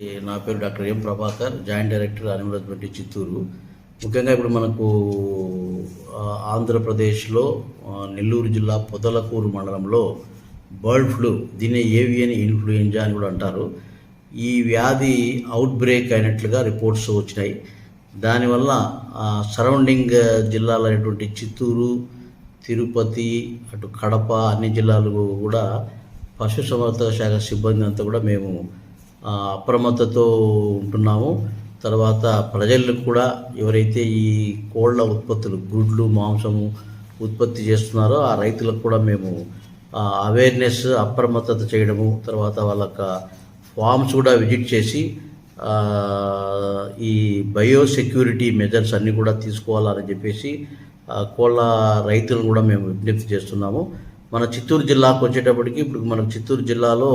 నా పేరు doctor M Prabhakar joint director animal husbandry Chittoor. ముఖ్యంగా ఇప్పుడు మనకు ఆంధ్రప్రదేశ్లో నెల్లూరు జిల్లా పొదలకూరు మండలంలో బర్డ్ ఫ్లూ దీన్ని ఏవియన్ ఇన్ఫ్లుయెంజా అని కూడా అంటారు. ఈ వ్యాధి అవుట్ బ్రేక్ అయినట్లుగా రిపోర్ట్స్ వచ్చినాయి. దానివల్ల సరౌండింగ్ జిల్లాలైనటువంటి చిత్తూరు తిరుపతి అటు కడప అన్ని జిల్లాలు కూడా పశుసంవర్ధక శాఖ సిబ్బంది అంతా కూడా మేము అప్రమత్తతో ఉంటున్నాము. తర్వాత ప్రజలకు కూడా ఎవరైతే ఈ కోళ్ళ ఉత్పత్తులు గుడ్లు మాంసము ఉత్పత్తి చేస్తున్నారో ఆ రైతులకు కూడా మేము అవేర్నెస్ అప్రమత్తత చేయడము తర్వాత వాళ్ళ ఫామ్స్ కూడా విజిట్ చేసి ఈ బయో సెక్యూరిటీ మెజర్స్ అన్నీ కూడా తీసుకోవాలని చెప్పేసి కోళ్ళ రైతులను కూడా మేము విజ్ఞప్తి చేస్తున్నాము. మన చిత్తూరు జిల్లాకు వచ్చేటప్పటికి ఇప్పుడు మన చిత్తూరు జిల్లాలో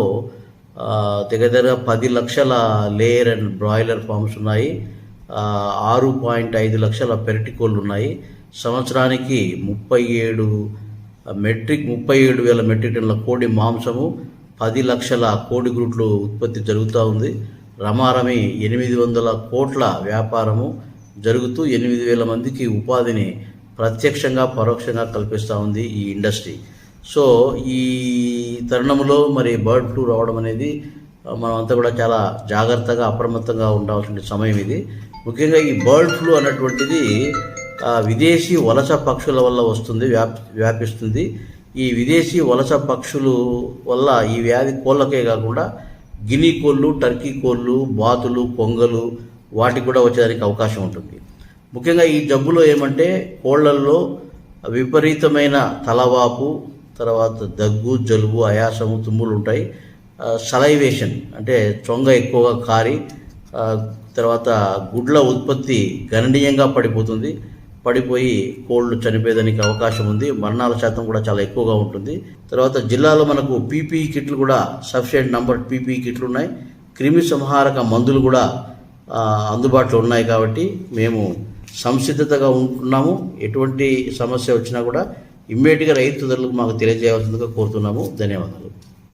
దగ్గర దగ్గర పది లక్షల లేయర్ అండ్ బ్రాయిలర్ ఫామ్స్ ఉన్నాయి. ఆరు పాయింట్ ఐదు లక్షల పెరటి కోళ్ళు ఉన్నాయి. సంవత్సరానికి ముప్పై ఏడు మెట్రిక్ ముప్పై ఏడు వేల మెట్రిక్ టన్నుల కోడి మాంసము పది లక్షల కోడి గ్రూట్లు ఉత్పత్తి జరుగుతూ ఉంది. రమారమి ఎనిమిది వందల కోట్ల వ్యాపారము జరుగుతూ ఎనిమిది వేల మందికి ఉపాధిని ప్రత్యక్షంగా పరోక్షంగా కల్పిస్తూ ఉంది ఈ ఇండస్ట్రీ. సో ఈ తరుణంలో మరి బర్డ్ ఫ్లూ రావడం అనేది మనమంతా కూడా చాలా జాగ్రత్తగా అప్రమత్తంగా ఉండాల్సిన సమయం ఇది. ముఖ్యంగా ఈ బర్డ్ ఫ్లూ అన్నటువంటిది విదేశీ వలస పక్షుల వల్ల వస్తుంది వ్యాప్ వ్యాపిస్తుంది. ఈ విదేశీ వలస పక్షులు వల్ల ఈ వ్యాధి కోళ్ళకే కాకుండా గిని కోళ్ళు టర్కీ కోళ్ళు బాతులు కొంగలు వాటికి కూడా వచ్చేదానికి అవకాశం ఉంటుంది. ముఖ్యంగా ఈ జబ్బులో ఏమంటే కోళ్ళల్లో విపరీతమైన తలవాపు తర్వాత దగ్గు జలుబు ఆయాసము తుమ్ములు ఉంటాయి. సలైవేషన్ అంటే చొంగ ఎక్కువగా కారి తర్వాత గుడ్ల ఉత్పత్తి గణనీయంగా పడిపోతుంది. పడిపోయి కోళ్ళు చనిపోయేదానికి అవకాశం ఉంది. మరణాల శాతం కూడా చాలా ఎక్కువగా ఉంటుంది. తర్వాత జిల్లాలో మనకు పీపీఈ కిట్లు కూడా సఫిషియెంట్ నంబర్ పీపీఈ కిట్లు ఉన్నాయి. క్రిమి సంహారక మందులు కూడా అందుబాటులో ఉన్నాయి కాబట్టి మేము సంసిద్ధతగా ఉంటున్నాము. ఎటువంటి సమస్య వచ్చినా కూడా ఇమ్మీడియట్గా ధరలకు మాకు తెలియజేయవలసిందిగా కోరుతున్నాము. ధన్యవాదాలు.